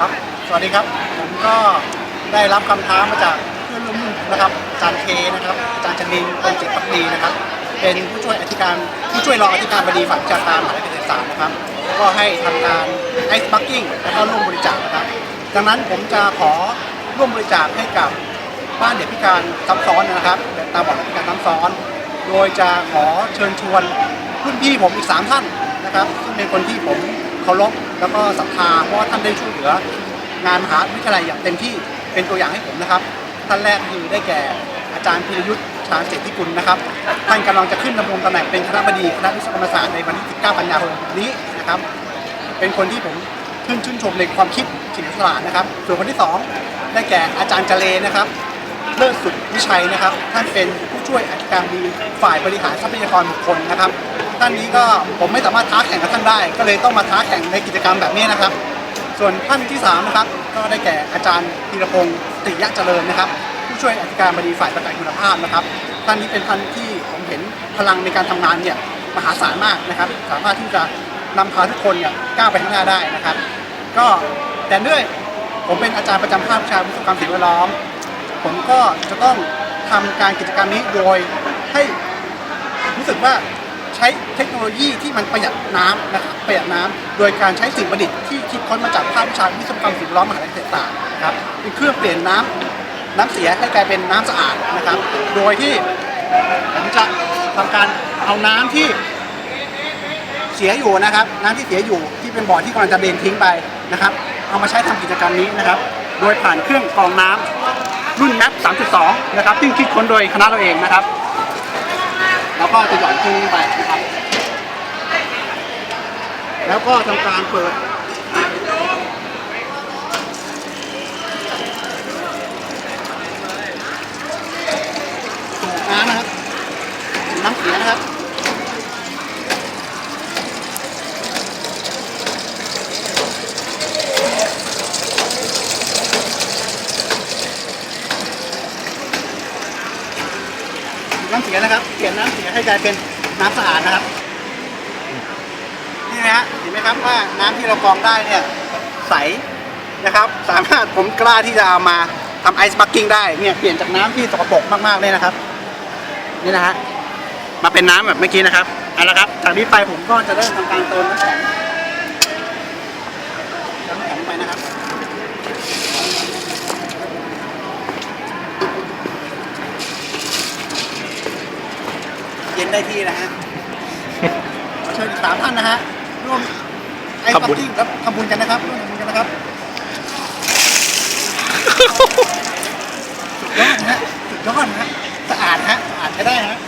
ครับ สวัสดีครับ ผมก็ได้รับคำท้ามาจากเพื่อนร่วมรุ่นนะครับจารย์เคนะครับจารย์ชนินคงจิตพักดีนะครับ เป็นผู้ช่วยอธิการผู้ช่วยรองอธิการบดีฝ่ายวิชาการมหาวิทยาลัยเกษตรศาสตร์นะครับ ก็ให้ทำการไอซ์บักกิ้งแล้วก็ร่วมบริจาคนะครับ ดังนั้นผมจะขอร่วมบริจาคให้กับบ้านเด็กพิการซ้ำซ้อนนะครับตาบอดพิการซ้ำซ้อน โดยจะขอเชิญชวนรุ่นพี่ผมอีก 3 ท่านนะครับซึ่งเป็นคนที่ผม เคารพแล้วก็ศรัทธาเพราะว่าท่านได้ช่วยเหลืองานมหาวิทยาลัยอย่างเต็มที่เป็นตัวอย่างให้ผมนะครับ ท่านแรกคือได้แก่อาจารย์พิรยุทธ์ชาญเศรษฐิกุลนะครับท่านกำลังจะขึ้นดำรงตำแหน่งเป็นคณะบดีคณะวิศวกรรมศาสตร์ในวันที่ 19 กันยายนนี้นะครับ เป็นคนที่ผมชื่นชื่นชมในความคิดเฉลียวฉลาดนะครับ ส่วนคนที่สองได้แก่อาจารย์จเลนะครับเลิศสุดวิชัยนะครับ ท่านเป็นผู้ช่วยอธิการบดีฝ่ายบริหารทรัพยากรบุคคลนะครับ ท่านนี้ก็ผมไม่สามารถท้าแข่งกับท่านได้ ก็เลยต้องมาท้าแข่งในกิจกรรมแบบนี้นะครับ ส่วนท่านที่สามนะครับก็ได้แก่อาจารย์ธีรพงศ์ติยะเจริญนะครับ ผู้ช่วยอธิการบดีฝ่ายประกันคุณภาพนะครับท่านนี้เป็นท่านที่ผมเห็นพลังในการทำงานเนี่ยมหาศาลมากนะครับ สามารถที่จะนำพาทุกคนเนี่ยก้าวไปข้างหน้าได้นะครับ ก็แต่ด้วยผมเป็นอาจารย์ประจำภาควิชาวิศวกรรมสิ่งแวดล้อม ผมก็จะต้องทำการกิจกรรมนี้โดยให้รู้สึกว่า ใช้เทคโนโลยีที่มันประหยัดน้ำนะครับประหยัดน้ำโดยการใช้สิ่งประดิษฐ์ที่คิดค้นมาจากภาควิชาวิศวกรรมสิ่งแวดล้อมมหาวิทยาลัยเกษตรศาสตร์นะครับเป็นเครื่องเปลี่ยนน้ำน้ำเสียให้กลายเป็นน้ำสะอาดนะครับ โดยที่ผมจะทำการเอาน้ำที่ เสียอยู่นะครับน้ำที่เสียอยู่ที่เป็นบ่อที่กำลังจะเดนทิ้งไปนะครับ เอามาใช้ทำกิจกรรมนี้นะครับ โดยผ่านเครื่องกรองน้ำรุ่นแมป3.2 นะครับซึ่งคิดค้นโดยคณะเราเองนะครับ แล้วก็จะหย่อนเครื่นี้ไปนะครับ แล้วก็ทำการเปิด สูบน้ำนะครับสูบน้ำเสียนะครับ น้ำเสียนะครับ เปลี่ยนน้ำเสียให้กลายเป็นน้ำสะอาดนะครับ นี่นะฮะเห็นไหมครับว่าน้ำที่เรากรองได้เนี่ยใสนะครับ สามารถผมกล้าที่จะเอามาทำไอซ์บักกิ้งได้เนี่ยเปลี่ยนจากน้ำที่สกปรกมากๆเลยนะครับ นี่นะฮะมาเป็นน้ำแบบเมื่อกี้นะครับเอาละครับจากนี้ไปผมก็จะเริ่มทำการเติมน้ำแข็งเติมน้ำแข็งไปนะครับ เย็นได้ที่นะฮะขอเชิญอีกสามท่านนะฮะร่วมไอ้ทำบุญทำบุญครับทำบุญกันนะครับร่วมทำบุญกันนะครับสุดยอดนะฮะสุดยอดนะฮะสะอาดนะฮะสะอาดใช้ได้นะฮะ